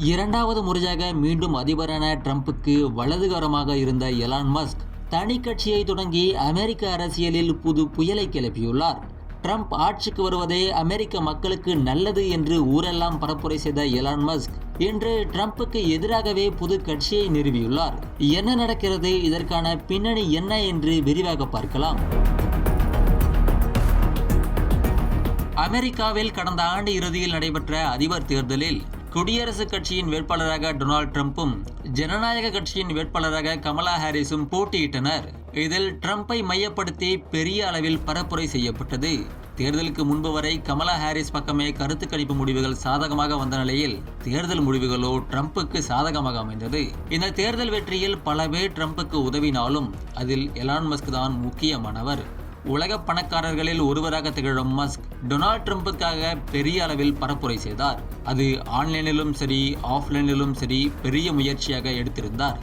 இரண்டாவது முறையாக மீண்டும் அதிபரான ட்ரம்புக்கு வலதுகரமாக இருந்த எலான் மஸ்க் தனி கட்சியை தொடங்கி அமெரிக்க அரசியலில் புது புயலை கிளப்பியுள்ளார். ட்ரம்ப் ஆட்சிக்கு வருவதே அமெரிக்க மக்களுக்கு நல்லது என்று ஊரெல்லாம் பரப்புரை செய்த எலான் மஸ்க் இன்று ட்ரம்புக்கு எதிராகவே புது கட்சியை நிறுவியுள்ளார். என்ன நடக்கிறது? இதற்கான பின்னணி என்ன என்று விரிவாக பார்க்கலாம். அமெரிக்காவில் கடந்த ஆண்டு இறுதியில் நடைபெற்ற அதிபர் தேர்தலில் குடியரசுக் கட்சியின் வேட்பாளராக டொனால்ட் ட்ரம்ப்பும் ஜனநாயக கட்சியின் வேட்பாளராக கமலா ஹாரிஸும் போட்டியிட்டனர். இதில் ட்ரம்பை மையப்படுத்தி பெரிய அளவில் பரப்புரை செய்யப்பட்டது. தேர்தலுக்கு முன்பு வரை கமலா ஹாரிஸ் பக்கமே கருத்து கணிப்பு முடிவுகள் சாதகமாக வந்த நிலையில் தேர்தல் முடிவுகளோ ட்ரம்புக்கு சாதகமாக அமைந்தது. இந்த தேர்தல் வெற்றியில் பல பேர் ட்ரம்புக்கு உதவினாலும் அதில் எலான் மஸ்க் தான் முக்கியமானவர். உலக பணக்காரர்களில் ஒருவராக திகழும் மஸ்க் டொனால்ட் ட்ரம்புக்காக பெரிய அளவில் பரப்புரை செய்தார். அது ஆன்லைனிலும் சரி ஆஃப்லைனிலும் சரி பெரிய முயற்சியாக எடுத்திருந்தார்.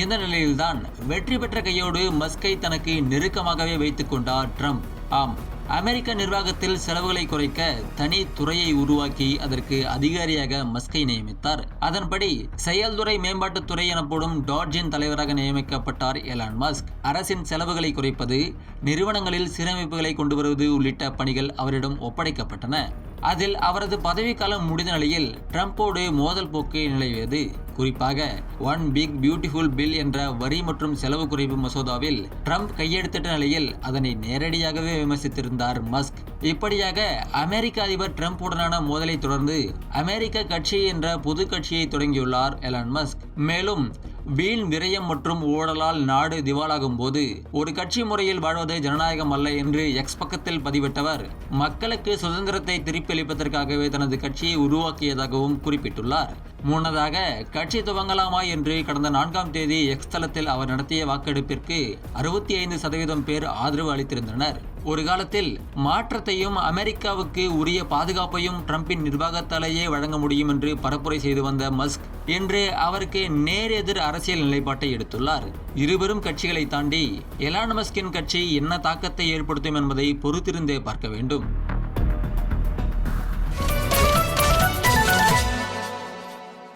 இந்த நிலையில்தான் வெற்றி பெற்ற கையோடு மஸ்கை தனக்கு நெருக்கமாகவே வைத்துக்கொண்டார் ட்ரம்ப். ஆம் அமெரிக்க நிர்வாகத்தில் செலவுகளை குறைக்க தனி துறையை உருவாக்கி அதற்கு அதிகாரியாக மஸ்கை நியமித்தார். அதன்படி செயல்துறை மேம்பாட்டுத் துறை எனப்படும் டாட்ஜின் தலைவராக நியமிக்கப்பட்டார் எலான் மஸ்க். அரசின் செலவுகளை குறைப்பது நிறுவனங்களில் சீரமைப்புகளை கொண்டு வருவது உள்ளிட்ட பணிகள் அவரிடம் ஒப்படைக்கப்பட்டன. அதில் அவரது பதவிக்காலம் முடிந்த நிலையில் ட்ரம்போடு மோதல் போக்கு நிலவியது. குறிப்பாக ஒன் பிக் பியூட்டிஃபுல் பில் என்ற வரி மற்றும் செலவு குறைப்பு மசோதாவில் ட்ரம்ப் கையெழுத்திட்ட நிலையில் அதனை நேரடியாகவே விமர்சித்திருந்தார் மஸ்க் இப்படியாக அமெரிக்க அதிபர் ட்ரம்ப் உடனான மோதலை தொடர்ந்து அமெரிக்க கட்சி என்ற புது கட்சியை தொடங்கியுள்ளார் எலான் மஸ்க் மேலும் வீண் விரயம் மற்றும் ஊழலால் நாடு திவாலாகும் போது ஒரு கட்சி முறையில் வாழ்வது ஜனநாயகம் அல்ல என்று எக்ஸ் பக்கத்தில் பதிவிட்டவர் மக்களுக்கு சுதந்திரத்தை திருப்பி அளிப்பதற்காகவே தனது கட்சியை உருவாக்கியதாகவும் குறிப்பிட்டுள்ளார். முன்னதாக கட்சி துவங்கலாமா என்று கடந்த நான்காம் தேதி எக்ஸ் தளத்தில் அவர் நடத்திய வாக்கெடுப்பிற்கு அறுபத்தி ஐந்து சதவீதம் பேர் ஆதரவு அளித்திருந்தனர். ஒரு காலத்தில் மாற்றத்தையும் அமெரிக்காவுக்கு உரிய பாதுகாப்பையும் ட்ரம்பின் நிர்வாகத்தாலேயே வழங்க முடியும் என்று பரப்புரை செய்து வந்த மஸ்க் இன்று அவருக்கு நேர் எதிர் அரசியல் நிலைப்பாட்டை எடுத்துள்ளார். இருவரும் கட்சிகளை தாண்டி எலான் மஸ்கின் கட்சி என்ன தாக்கத்தை ஏற்படுத்தும் என்பதை பொறுத்திருந்தே பார்க்க வேண்டும்.